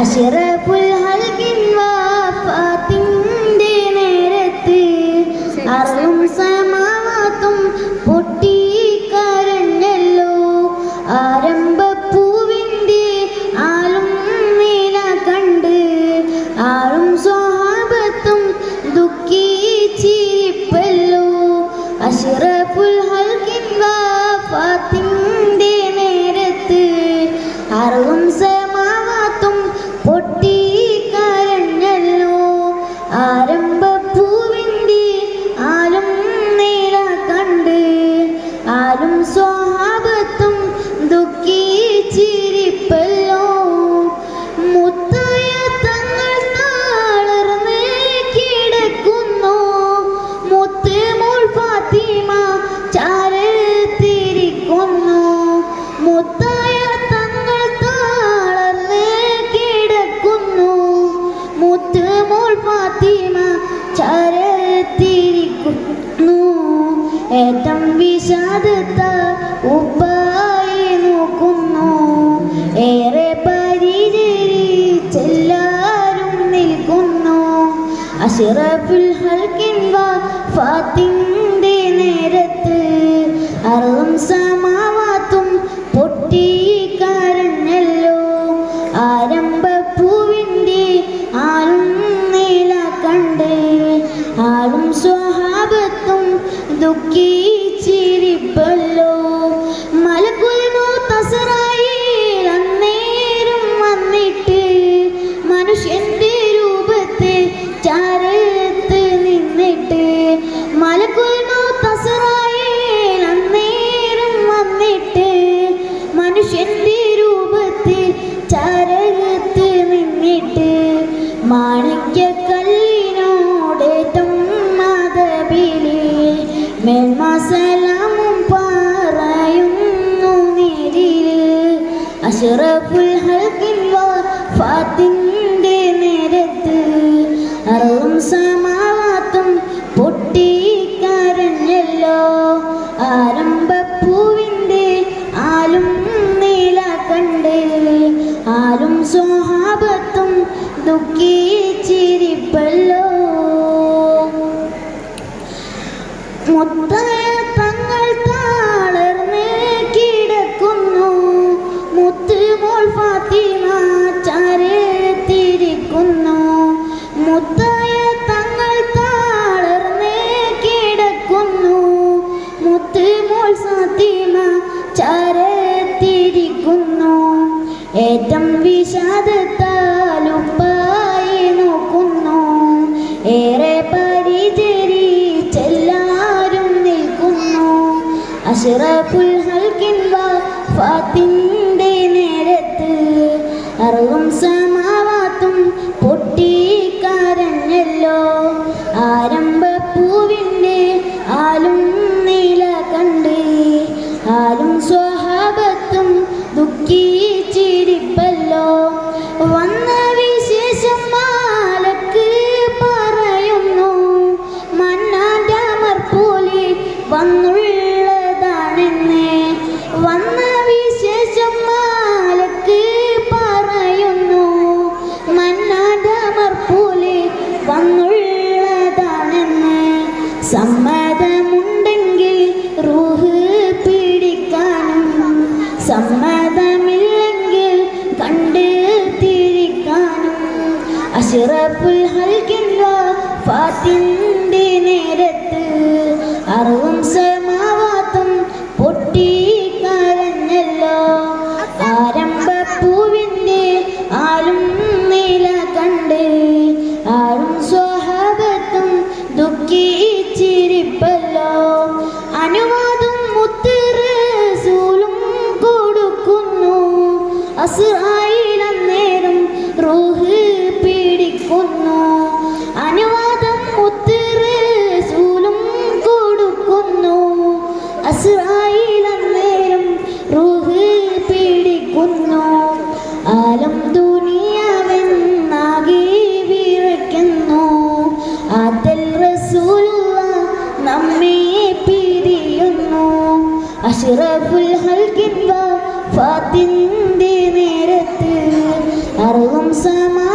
അഷിറഫുൽ സ്വഹാബത്തും ദുഃഖിച്ചിരിപ്പല്ലോ മുത്തായ തങ്ങൾ തളർന്ന് കിടക്കുന്നു. മുത്ത് മോൾ ചാരത്തിരിക്കുന്നു. മുത്തായ തങ്ങൾ തളർന്ന് കിടക്കുന്നു. മുത്ത് മോൾ ചാരത്തിരിക്കുന്നു. ഏറ്റം വിഷാദത്ത ഉപ്പായി നോക്കുന്നു. ഏറെ പരിചരിച്ചെല്ലാരും നിൽക്കുന്നു. അഷിറഫുൽ ഹൽക്കിൻ ഫാത്തിന്റെ നേരത്ത് അറും സമാവാത്തും പൊട്ടി പൊട്ടിക്കരഞ്ഞല്ലോ ആരംഭപ്പൂവിന്റെ ആളും നീല കണ്ട് ആളും സ്വഹാപത്തും ദുഃഖിച്ചിരിപ്പല്ലോ നിന്നിട്ട് മാണിക്യക്കല്ലിനോടേറ്റം മാതബിലി മേൽമാസലാമും പറയുന്നു നേരിൽ. അഷറഫുൽ ഹൽക്കിൻ ഫാത്തിന്റെ ഫാത്തിമ ചാരത്തിരിക്കുന്നു ഏറ്റം വിഷാദത്താലുപ്പായി അഷിറഫുൽ ഹൽക്കിൻ ഫാത്തിന്റെ നേരത്ത് അറും സമാവാത്തും ആരംഭ ആരംഭപ്പൂവിന്റെ സമ്മതമുണ്ടെങ്കിൽ റൂഹ് പിടിക്കാനും സമ്മതമില്ലെങ്കിൽ കണ്ട് തിരിക്കാനും അഷിറഫുൽ ഹൽക്കിൻ ഫാത്തിന്റെ നേരത്ത് അറും സമാവാത്തും പൊട്ടിക്കരഞ്ഞല്ലോ ആരംഭപ്പൂവിന്റെ ആലും നില കണ്ട് ആളും സ്വഹാബത്തും ദുഃഖിച്ചിരിപ്പല്ലോ അനുവാദം മുത്തറസൂലും കൊടുക്കുന്നു. അസ്രായിൽ അഷറഫുൽ ഹൽക്കിൻ ഫാത്തിന്റെ നേരത്ത് അറിവും സമാ